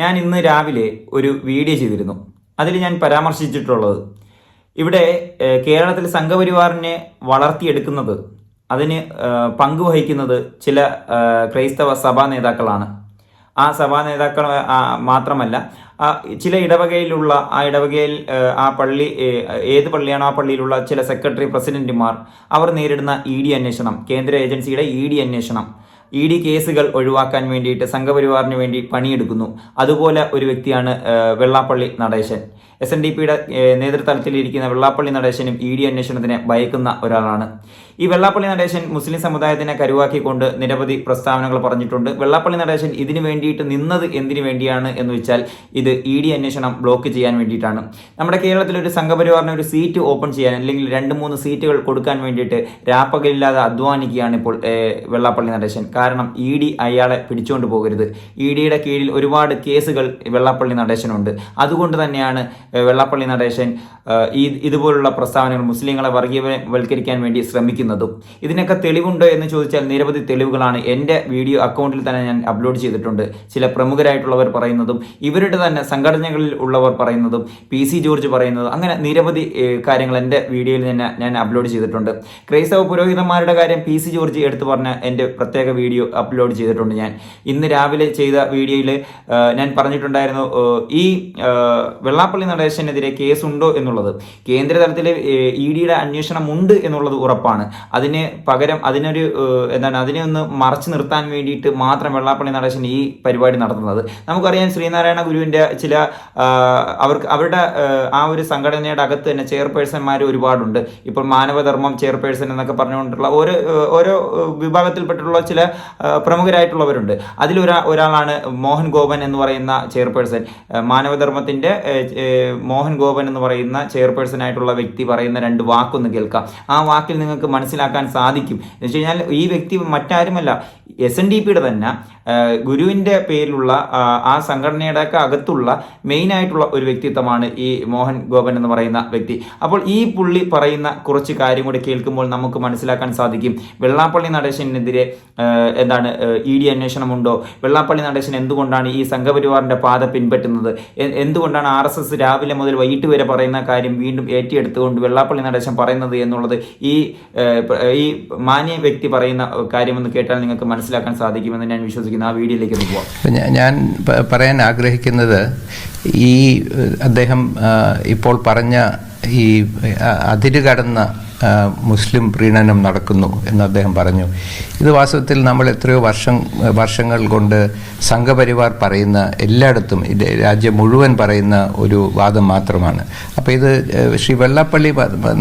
ഞാൻ ഇന്ന് രാവിലെ ഒരു വീഡിയോ ചെയ്തിരുന്നു. അതിൽ ഞാൻ പരാമർശിച്ചിട്ടുള്ളത് ഇവിടെ കേരളത്തിൽ സംഘപരിവാറിനെ വളർത്തിയെടുക്കുന്നത് അതിന് പങ്കുവഹിക്കുന്നത് ചില ക്രൈസ്തവ സഭാ നേതാക്കളാണ്. ആ സഭാ നേതാക്കൾ മാത്രമല്ല ചില ഇടവകയിലുള്ള ആ ഇടവകയിൽ ആ പള്ളി ഏത് പള്ളിയാണോ ആ പള്ളിയിലുള്ള ചില സെക്രട്ടറി പ്രസിഡന്റുമാർ അവർ നേരിടുന്ന ഇ ഡി അന്വേഷണം കേന്ദ്ര ഏജൻസിയുടെ ഇ ഡി അന്വേഷണം ഇ ഡി കേസുകൾ ഒഴിവാക്കാൻ വേണ്ടിയിട്ട് സംഘപരിവാറിന് വേണ്ടി പണിയെടുക്കുന്നു. അതുപോലെ ഒരു വ്യക്തിയാണ് Vellappally Natesan. S N D പിയുടെ നേതൃത്വത്തിലിരിക്കുന്ന വെള്ളാപ്പള്ളി നടേശനും ഇ ഡി അന്വേഷണത്തിന് ഭയക്കുന്ന ഒരാളാണ്. ഈ വെള്ളാപ്പള്ളി നടേശൻ മുസ്ലിം സമുദായത്തിനെ കരുവാക്കിക്കൊണ്ട് നിരവധി പ്രസ്താവനകൾ പറഞ്ഞിട്ടുണ്ട്. വെള്ളാപ്പള്ളി നടേശൻ ഇതിനു വേണ്ടിയിട്ട് നിന്നത് എന്തിനു വേണ്ടിയാണ് എന്ന് വെച്ചാൽ ഇത് ഇ ഡി അന്വേഷണം ബ്ലോക്ക് ചെയ്യാൻ വേണ്ടിയിട്ടാണ്. നമ്മുടെ കേരളത്തിൽ ഒരു സംഘപരിവാറിന് ഒരു സീറ്റ് ഓപ്പൺ ചെയ്യാൻ അല്ലെങ്കിൽ രണ്ട് മൂന്ന് സീറ്റുകൾ കൊടുക്കാൻ വേണ്ടിയിട്ട് രാപ്പകലില്ലാതെ അധ്വാനിക്കുകയാണ് ഇപ്പോൾ വെള്ളാപ്പള്ളി നടേശൻ. കാരണം ഇ ഡി അയാളെ പിടിച്ചുകൊണ്ട് പോകരുത്. ഇ ഡിയുടെ കീഴിൽ ഒരുപാട് കേസുകൾ വെള്ളാപ്പള്ളി നടേശനുണ്ട്. അതുകൊണ്ട് തന്നെയാണ് വെള്ളാപ്പള്ളി നടേശൻ ഈ ഇതുപോലുള്ള പ്രസ്താവനകൾ മുസ്ലിങ്ങളെ വർഗീയവൽക്കരിക്കാൻ വേണ്ടി ശ്രമിക്കുന്നതും. ഇതിനൊക്കെ തെളിവുണ്ടോ എന്ന് ചോദിച്ചാൽ നിരവധി തെളിവുകളാണ് എന്റെ വീഡിയോ അക്കൗണ്ടിൽ തന്നെ ഞാൻ അപ്ലോഡ് ചെയ്തിട്ടുണ്ട്. ചില പ്രമുഖരായിട്ടുള്ളവർ പറയുന്നതും ഇവരുടെ തന്നെ സംഘടനകളിൽ ഉള്ളവർ പറയുന്നതും പി സി ജോർജ് പറയുന്നതും അങ്ങനെ നിരവധി കാര്യങ്ങൾ എന്റെ വീഡിയോയിൽ തന്നെ ഞാൻ അപ്ലോഡ് ചെയ്തിട്ടുണ്ട്. ക്രൈസ്തവ പുരോഹിതന്മാരുടെ കാര്യം പി സി ജോർജ് എടുത്തു പറഞ്ഞ എന്റെ പ്രത്യേക വീഡിയോ അപ്ലോഡ് ചെയ്തിട്ടുണ്ട് ഞാൻ. ഇന്ന് രാവിലെ ചെയ്ത വീഡിയോയിൽ ഞാൻ പറഞ്ഞിട്ടുണ്ടായിരുന്നു ഈ വെള്ളാപ്പള്ളി നടേശനെതിരെ കേസുണ്ടോ എന്നുള്ളത്. കേന്ദ്ര തലത്തിൽ ഇ ഡിയുടെ അന്വേഷണം ഉണ്ട് എന്നുള്ളത് ഉറപ്പാണ്. അതിന് പകരം അതിനൊരു എന്താണ് അതിനെ ഒന്ന് മറച്ചു നിർത്താൻ വേണ്ടിയിട്ട് മാത്രം വെള്ളാപ്പള്ളി നടേശൻ ഈ പരിപാടി നടത്തുന്നത്. നമുക്കറിയാം ശ്രീനാരായണ ഗുരുവിന്റെ ചില അവർക്ക് അവരുടെ ആ ഒരു സംഘടനയുടെ അകത്ത് തന്നെ ചെയർപേഴ്സൺമാർ ഒരുപാടുണ്ട്. ഇപ്പോൾ മാനവധർമ്മം ചെയർപേഴ്സൺ എന്നൊക്കെ പറഞ്ഞുകൊണ്ടുള്ള ഓരോ ഓരോ വിഭാഗത്തിൽപ്പെട്ടിട്ടുള്ള ചില പ്രമുഖരായിട്ടുള്ളവരുണ്ട്. അതിലൊരാ ഒരാളാണ് മോഹൻ ഗോപൻ എന്ന് പറയുന്ന ചെയർപേഴ്സൺ. മാനവധർമ്മത്തിന്റെ മോഹൻ ഗോപൻ എന്ന് പറയുന്ന ചെയർപേഴ്സൺ ആയിട്ടുള്ള വ്യക്തി പറയുന്ന രണ്ട് വാക്കൊന്ന് കേൾക്കാം. ആ വാക്കിൽ നിങ്ങൾക്ക് മനസ്സിലാക്കാൻ സാധിക്കും. എന്ന് വെച്ച് കഴിഞ്ഞാൽ ഈ വ്യക്തി മറ്റാരുമല്ല എസ് എൻ ഡി പിയുടെ തന്നെ ഗുരുവിന്റെ പേരിലുള്ള ആ, സംഘടനയുടെ ഒക്കെ അകത്തുള്ള മെയിൻ ആയിട്ടുള്ള ഒരു വ്യക്തിത്വമാണ് ഈ മോഹൻ ഗോപൻ എന്ന് പറയുന്ന വ്യക്തി. അപ്പോൾ ഈ പുള്ളി പറയുന്ന കുറച്ച് കാര്യം കൂടി കേൾക്കുമ്പോൾ നമുക്ക് മനസ്സിലാക്കാൻ സാധിക്കും. വെള്ളാപ്പള്ളി നടേശനെതിരെ എന്താണ് ഇ ഡി അന്വേഷണമുണ്ടോ? വെള്ളാപ്പള്ളി നടേശൻ എന്തുകൊണ്ടാണ് ഈ സംഘപരിവാറിന്റെ പാത പിൻപറ്റുന്നത്? എന്തുകൊണ്ടാണ് ആർ എസ് എസ് രാവിലെ മുതൽ വൈകിട്ട് വരെ പറയുന്ന കാര്യം വീണ്ടും ഏറ്റിയെടുത്തുകൊണ്ട് വെള്ളാപ്പള്ളി നടേശൻ പറയുന്നത് എന്നുള്ളത് ഈ ഈ മാന്യ വ്യക്തി പറയുന്ന കാര്യമെന്ന് കേട്ടാൽ നിങ്ങൾക്ക് മനസ്സിലാക്കാൻ സാധിക്കുമെന്ന് ഞാൻ വിശ്വസിക്കുന്നു. ആ വീഡിയോയിലേക്ക് ഒന്ന് ഞാൻ പറയാൻ ആഗ്രഹിക്കുന്നത് ഈ അദ്ദേഹം ഇപ്പോൾ പറഞ്ഞ ഈ അതിരുകടന്ന മുസ്ലിം പ്രീണനം നടക്കുന്നു എന്ന് അദ്ദേഹം പറഞ്ഞു. ഇത് വാസ്തവത്തിൽ നമ്മൾ എത്രയോ വർഷം വർഷങ്ങൾ കൊണ്ട് സംഘപരിവാർ പറയുന്ന എല്ലായിടത്തും രാജ്യം മുഴുവൻ പറയുന്ന ഒരു വാദം മാത്രമാണ്. അപ്പോൾ ഇത് ശ്രീ വെള്ളപ്പള്ളി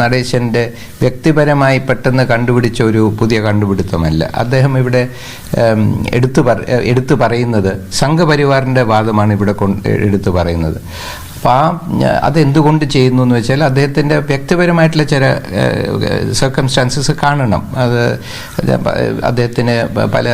നടേശന്റെ വ്യക്തിപരമായി പെട്ടെന്ന് കണ്ടുപിടിച്ച ഒരു പുതിയ കണ്ടുപിടുത്തമല്ല. അദ്ദേഹം ഇവിടെ എടുത്തു പറ എടുത്തു പറയുന്നത് സംഘപരിവാറിന്റെ വാദമാണ് ഇവിടെ എടുത്തു പറയുന്നത്. അപ്പോൾ ആ അതെന്തുകൊണ്ട് ചെയ്യുന്നു എന്ന് വെച്ചാൽ അദ്ദേഹത്തിന്റെ വ്യക്തിപരമായിട്ടുള്ള ചില സർക്കംസ്റ്റാൻസസ് കാണണം. അത് അദ്ദേഹത്തിന് പല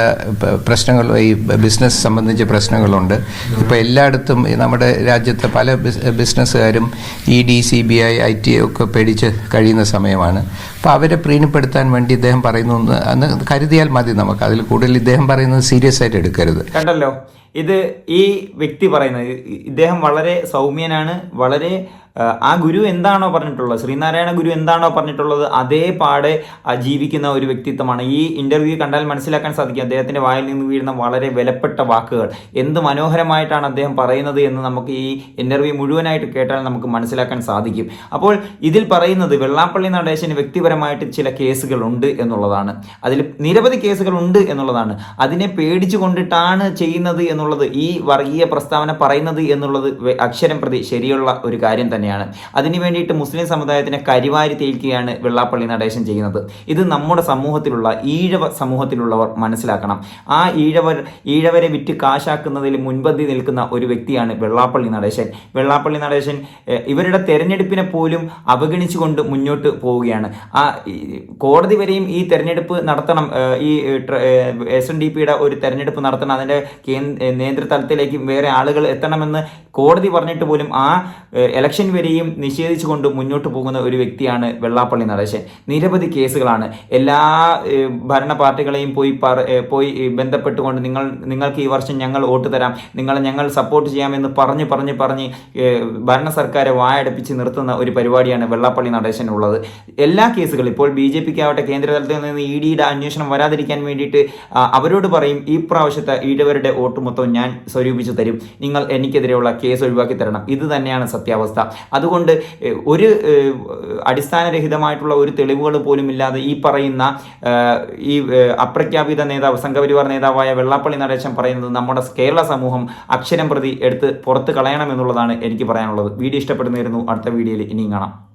പ്രശ്നങ്ങളും ഈ ബിസിനസ് സംബന്ധിച്ച പ്രശ്നങ്ങളുണ്ട്. ഇപ്പോൾ എല്ലായിടത്തും നമ്മുടെ രാജ്യത്തെ പല ബിസിനസ്സുകാരും E D C B I I T ഒക്കെ പേടിച്ച് കഴിയുന്ന സമയമാണ്. അപ്പോൾ അവരെ പ്രീണിപ്പെടുത്താൻ വേണ്ടി ഇദ്ദേഹം പറയുന്നു എന്ന് കരുതിയാൽ മതി നമുക്ക്. അതിൽ കൂടുതൽ ഇദ്ദേഹം പറയുന്നത് സീരിയസ് ആയിട്ട് എടുക്കരുത്. കണ്ടല്ലോ. ഇത് ഈ വ്യക്തി പറയുന്നത്. ഇദ്ദേഹം വളരെ സൗമ്യനാണ് വളരെ ആ, ഗുരു എന്താണോ പറഞ്ഞിട്ടുള്ളത്? ശ്രീനാരായണ ഗുരു എന്താണോ പറഞ്ഞിട്ടുള്ളത്? അതേ പാടെ ജീവിക്കുന്ന ഒരു വ്യക്തിത്വമാണ്. ഈ ഇന്റർവ്യൂ കണ്ടാൽ മനസ്സിലാക്കാൻ സാധിക്കും അദ്ദേഹത്തിന്റെ വായിൽ നിന്ന് വീഴുന്ന വളരെ വിലപ്പെട്ട വാക്കുകൾ. എന്ത് മനോഹരമായിട്ടാണ് അദ്ദേഹം പറയുന്നത് എന്ന് നമുക്ക് ഈ ഇന്റർവ്യൂ മുഴുവനായിട്ട് കേട്ടാൽ നമുക്ക് മനസ്സിലാക്കാൻ സാധിക്കും. അപ്പോൾ ഇതിൽ പറയുന്നത് വെള്ളാപ്പള്ളി നടേശന് വ്യക്തിപരമായിട്ട് ചില കേസുകൾ ഉണ്ട് എന്നുള്ളതാണ്. അതിൽ നിരവധി കേസുകൾ ഉണ്ട് എന്നുള്ളതാണ്. അതിനെ പേടിച്ചു കൊണ്ടിട്ടാണ് ചെയ്യുന്നത് എന്നുള്ളത് ഈ വർഗീയ പ്രസ്താവന പറയുന്നത് എന്നുള്ളത് അക്ഷരം പ്രതി ശരിയുള്ള ഒരു കാര്യം തന്നെയാണ്. അതിനു വേണ്ടിയിട്ട് മുസ്ലിം സമുദായത്തിനെ കരിവാരി തേൽക്കുകയാണ് വെള്ളാപ്പള്ളി നടേശൻ ചെയ്യുന്നത്. ഇത് നമ്മുടെ സമൂഹത്തിലുള്ള ഈഴവ സമൂഹത്തിലുള്ളവർ മനസ്സിലാക്കണം. ആ ഈഴവർ ഈഴവരെ വിറ്റ് കാശാക്കുന്നതിൽ മുൻപന്തി നിൽക്കുന്ന ഒരു വ്യക്തിയാണ് വെള്ളാപ്പള്ളി നടേശൻ. വെള്ളാപ്പള്ളി നടേശൻ ഇവരുടെ തെരഞ്ഞെടുപ്പിനെ പോലും അവഗണിച്ചുകൊണ്ട് മുന്നോട്ട് പോവുകയാണ്. ആ കോടതി വരെയും ഈ തെരഞ്ഞെടുപ്പ് നടത്തണം ഈ എസ് എൻ ഡി പിയുടെ ഒരു തെരഞ്ഞെടുപ്പ് നടത്തണം അതിന്റെ കേന്ദ്ര നേതൃത്വത്തിലേക്ക് വേറെ ആളുകൾ എത്തണമെന്ന് കോടതി പറഞ്ഞിട്ട് പോലും ആ ഇലക്ഷൻ വരെയും നിഷേധിച്ചുകൊണ്ട് മുന്നോട്ട് പോകുന്ന ഒരു വ്യക്തിയാണ് വെള്ളാപ്പള്ളി നടേശൻ. നിരവധി കേസുകളാണ്. എല്ലാ ഭരണ പാർട്ടികളെയും പോയി പോയി ബന്ധപ്പെട്ടുകൊണ്ട് നിങ്ങൾ നിങ്ങൾക്ക് ഈ വർഷം ഞങ്ങൾ വോട്ട് തരാം നിങ്ങളെ ഞങ്ങൾ സപ്പോർട്ട് ചെയ്യാമെന്ന് പറഞ്ഞ് പറഞ്ഞ് പറഞ്ഞ് ഭരണ സർക്കാരെ വായടപ്പിച്ച് നിർത്തുന്ന ഒരു പരിപാടിയാണ് വെള്ളാപ്പള്ളി നടേശനുള്ളത്. എല്ലാ കേസുകളും ഇപ്പോൾ ബി ജെ പിക്ക് ആവട്ടെ കേന്ദ്രതലത്തിൽ നിന്ന് ഇ ഡിയുടെ അന്വേഷണം വരാതിരിക്കാൻ വേണ്ടിയിട്ട് അവരോട് പറയും ഈ പ്രാവശ്യത്തെ ഈടവരുടെ വോട്ട് മൊത്തം ഞാൻ സ്വരൂപിച്ചു തരും. നിങ്ങൾ എനിക്കെതിരെയുള്ള കേസ് ഒഴിവാക്കി തരണം. ഇത് തന്നെയാണ് സത്യാവസ്ഥ. അതുകൊണ്ട് ഒരു അടിസ്ഥാനരഹിതമായിട്ടുള്ള ഒരു തെളിവുകൾ പോലും ഇല്ലാതെ ഈ പറയുന്ന ഈ അപ്രഖ്യാപിത നേതാവ് സംഘപരിവാർ നേതാവായ വെള്ളാപ്പള്ളി നടേശൻ പറയുന്നത് നമ്മുടെ കേരള സമൂഹം അക്ഷരം പ്രതി എടുത്ത് പുറത്ത് കളയണമെന്നുള്ളതാണ് എനിക്ക് പറയാനുള്ളത്. വീഡിയോ ഇഷ്ടപ്പെടുന്നതായിരുന്നു അടുത്ത വീഡിയോയിൽ ഇനിയും കാണാം.